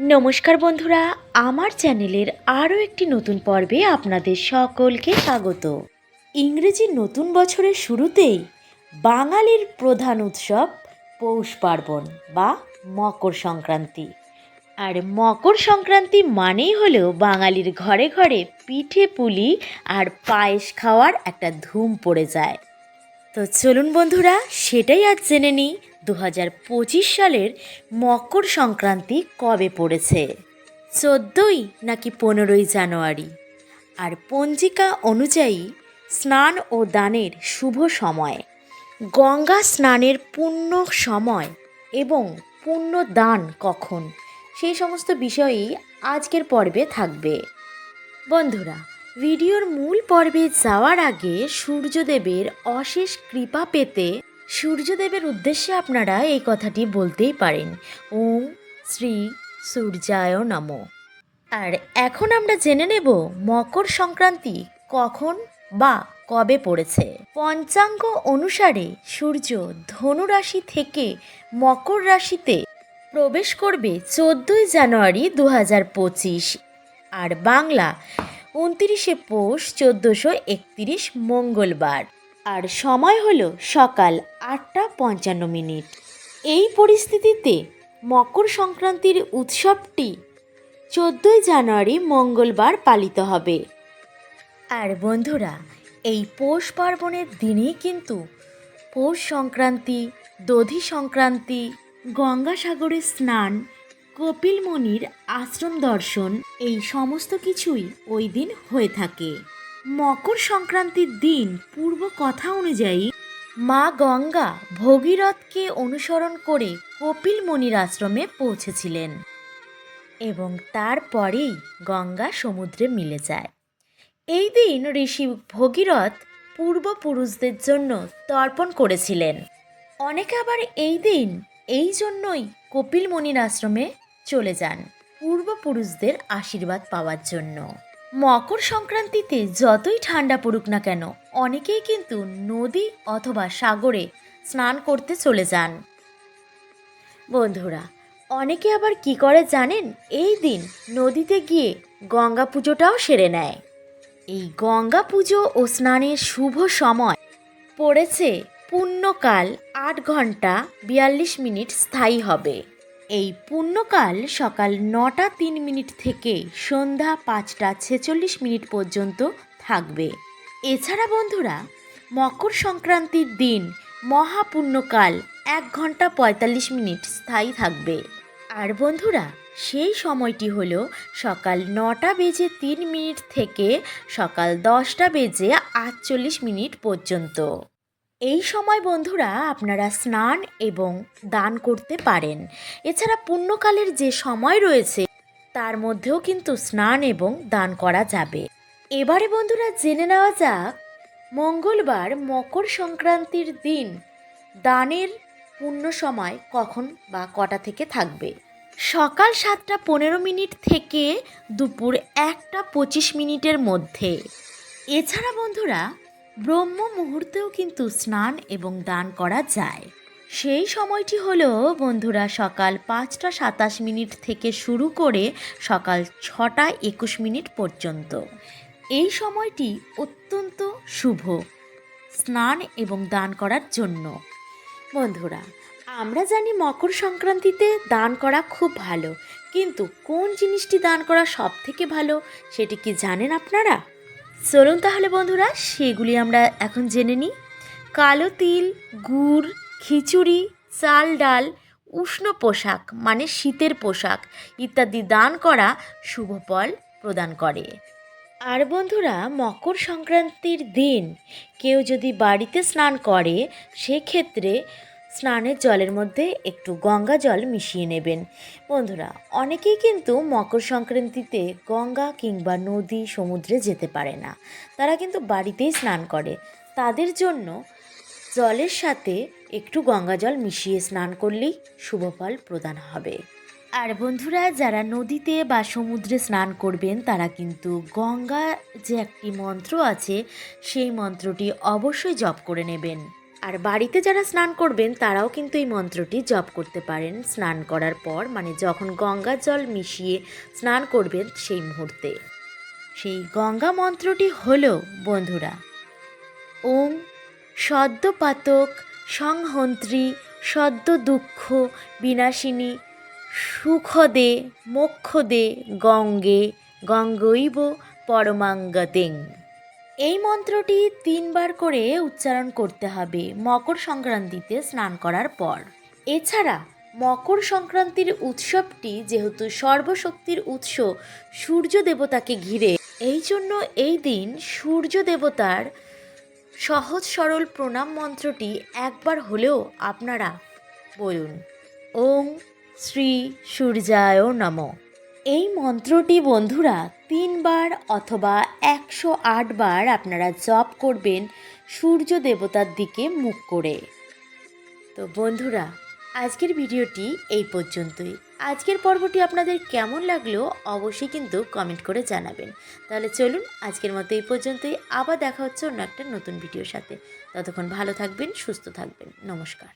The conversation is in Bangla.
নমস্কার বন্ধুরা, আমার চ্যানেলের আরও একটি নতুন পর্বে আপনাদের সকলকে স্বাগত। ইংরেজি নতুন বছরের শুরুতেই বাঙালির প্রধান উৎসব পৌষ পার্বণ বা মকর সংক্রান্তি। আর মকর সংক্রান্তি মানেই হলেও বাঙালির ঘরে ঘরে পিঠে পুলি আর পায়েস খাওয়ার একটা ধুম পড়ে যায়। তো চলুন বন্ধুরা, সেটাই আজ জেনে নিই দু হাজার পঁচিশ সালের মকর সংক্রান্তি কবে পড়েছে? চোদ্দোই নাকি পনেরোই জানুয়ারি? আর পঞ্জিকা অনুযায়ী স্নান ও দানের শুভ সময়। গঙ্গা স্নানের পূর্ণ সময় এবং পূর্ণ দান কখন? সেই সমস্ত বিষয়েই আজকের পর্বে থাকবে। বন্ধুরা, ভিডিওর মূল পর্বে যাওয়ার আগে সূর্যদেবের অশেষ কৃপা পেতে সূর্যদেবের উদ্দেশ্যে আপনারা এই কথাটি বলতেই পারেন। ওম শ্রী সূর্যায় নম। আর এখন আমরা জেনে নেব মকর সংক্রান্তি কখন বা কবে পড়েছে। পঞ্চাঙ্গ অনুসারে সূর্য ধনু রাশি থেকে মকর রাশিতে প্রবেশ করবে চোদ্দই জানুয়ারি দু হাজার পঁচিশ। আর বাংলা, উনতিরিশে পৌষ, চোদ্দোশো একতিরিশ, মঙ্গলবার। আর সময় হলো সকাল আটটা পঞ্চান্ন মিনিট। এই পরিস্থিতিতে মকর সংক্রান্তির উৎসবটি চোদ্দোই জানুয়ারি মঙ্গলবার পালিত হবে। আর বন্ধুরা, এই পৌষ পার্বণের দিনেই কিন্তু পৌষ সংক্রান্তি, দধি সংক্রান্তি, গঙ্গাসাগরে স্নান কপিল মুনির আশ্রম দর্শন, এই সমস্ত কিছুই ওই দিন হয়ে থাকে। মকর সংক্রান্তির দিন পূর্ব কথা অনুযায়ী মা গঙ্গা ভগীরথকে অনুসরণ করে কপিল মুনির আশ্রমে পৌঁছেছিলেন এবং তারপরেই গঙ্গা সমুদ্রে মিলে যায়। এই দিন ঋষি ভগীরথ পূর্বপুরুষদের জন্য তর্পণ করেছিলেন। অনেকে আবার এই দিন এই জন্যই কপিল মুনির আশ্রমে চলে যান পূর্বপুরুষদের আশীর্বাদ পাওয়ার জন্য। মকর সংক্রান্তিতে যতই ঠান্ডা পড়ুক না কেন, অনেকেই কিন্তু নদী অথবা সাগরে স্নান করতে চলে যান। বন্ধুরা, অনেকে আবার কি করে জানেন? এই দিন নদীতে গিয়ে গঙ্গা পুজোটাও সেরে নেয়। এই গঙ্গা পুজো ও স্নানের শুভ সময় পড়েছে পুণ্যকাল আট ঘণ্টা বিয়াল্লিশ মিনিট স্থায়ী হবে। এই পুণ্যকাল সকাল নটা তিন মিনিট থেকে সন্ধ্যা পাঁচটা ছেচল্লিশ মিনিট পর্যন্ত থাকবে। এছাড়া বন্ধুরা, মকর সংক্রান্তির দিন মহাপুণ্যকাল এক ঘণ্টা পঁয়তাল্লিশ মিনিট স্থায়ী থাকবে। আর বন্ধুরা, সেই সময়টি হলো সকাল নটা বেজে তিন মিনিট থেকে সকাল দশটা বেজে আটচল্লিশ মিনিট পর্যন্ত। এই সময় বন্ধুরা আপনারা স্নান এবং দান করতে পারেন। এছাড়া পুণ্যকালের যে সময় রয়েছে, তার মধ্যেও কিন্তু স্নান এবং দান করা যাবে। এবারে বন্ধুরা জেনে নেওয়া যাক, মঙ্গলবার মকর সংক্রান্তির দিন দানের পূর্ণ সময় কখন বা কটা থেকে থাকবে? সকাল সাতটা পনেরো মিনিট থেকে দুপুর একটা পঁচিশ মিনিটের মধ্যে। এছাড়া বন্ধুরা ব্রহ্ম মুহূর্তেও কিন্তু স্নান এবং দান করা যায়। সেই সময়টি হলো, বন্ধুরা, সকাল পাঁচটা সাতাশ মিনিট থেকে শুরু করে সকাল ছটা একুশ মিনিট পর্যন্ত। এই সময়টি অত্যন্ত শুভ, স্নান এবং দান করার জন্য। বন্ধুরা, আমরা জানি মকর সংক্রান্তিতে দান করা খুব ভালো, কিন্তু কোন জিনিসটি দান করা সব থেকে ভালো, সেটি কি জানেন আপনারা? চলুন তাহলে বন্ধুরা, সেগুলি আমরা এখন জেনে নিই। কালো তিল, গুড়, খিচুড়ি, চাল ডাল, উষ্ণ পোশাক মানে শীতের পোশাক ইত্যাদি দান করা শুভ ফল প্রদান করে। আর বন্ধুরা, মকর সংক্রান্তির দিন কেউ যদি বাড়িতে স্নান করে, সেক্ষেত্রে স্নানের জলের মধ্যে একটু গঙ্গা জল মিশিয়ে নেবেন। বন্ধুরা, অনেকেই কিন্তু মকর সংক্রান্তিতে গঙ্গা কিংবা নদী, সমুদ্রে যেতে পারে না। তারা কিন্তু বাড়িতেই স্নান করে। তাদের জন্য জলের সাথে একটু গঙ্গা জল মিশিয়ে স্নান করলেই শুভ ফল প্রদান হবে। আর বন্ধুরা, যারা নদীতে বা সমুদ্রে স্নান করবেন, তারা কিন্তু গঙ্গা যে একটি মন্ত্র আছে, সেই মন্ত্রটি অবশ্যই জপ করে নেবেন। আর বাড়িতে যারা স্নান করবেন, তারাও কিন্তু এই মন্ত্রটি জপ করতে পারেন। স্নান করার পর মানে যখন গঙ্গার জল মিশিয়ে স্নান করবেন সেই মুহূর্তে। সেই গঙ্গা মন্ত্রটি হল, বন্ধুরা, ওম সদ্যপাতক সংহন্ত্রী সদ্য দুঃখ বিনাশিনী সুখদে মোক্ষদে গঙ্গে গঙ্গৈব পরমাঙ্গতেং। এই মন্ত্রটি তিনবার করে উচ্চারণ করতে হবে, মকর সংক্রান্তিতে স্নান করার পর। এছাড়া, মকর সংক্রান্তির উৎসবটি যেহেতু সর্বশক্তির উৎস, সূর্য দেবতাকে ঘিরে, এই জন্য এই দিন সূর্য দেবতার সহজ সরল প্রণাম মন্ত্রটি একবার হলেও আপনারা বলুন। ওং শ্রী সূর্যায় নম। এই মন্ত্রটি বন্ধুরা তিনবার অথবা একশো বার আপনারা জপ করবেন সূর্য দেবতার দিকে মুখ করে। তো বন্ধুরা, আজকের ভিডিওটি এই পর্যন্তই। আজকের পর্বটি আপনাদের কেমন লাগল অবশ্যই কিন্তু কমেন্ট করে জানাবেন। তাহলে চলুন আজকের মতো এই পর্যন্তই। আবার দেখা হচ্ছে অন্য একটা নতুন ভিডিওর সাথে। ততক্ষণ ভালো থাকবেন, সুস্থ থাকবেন। নমস্কার।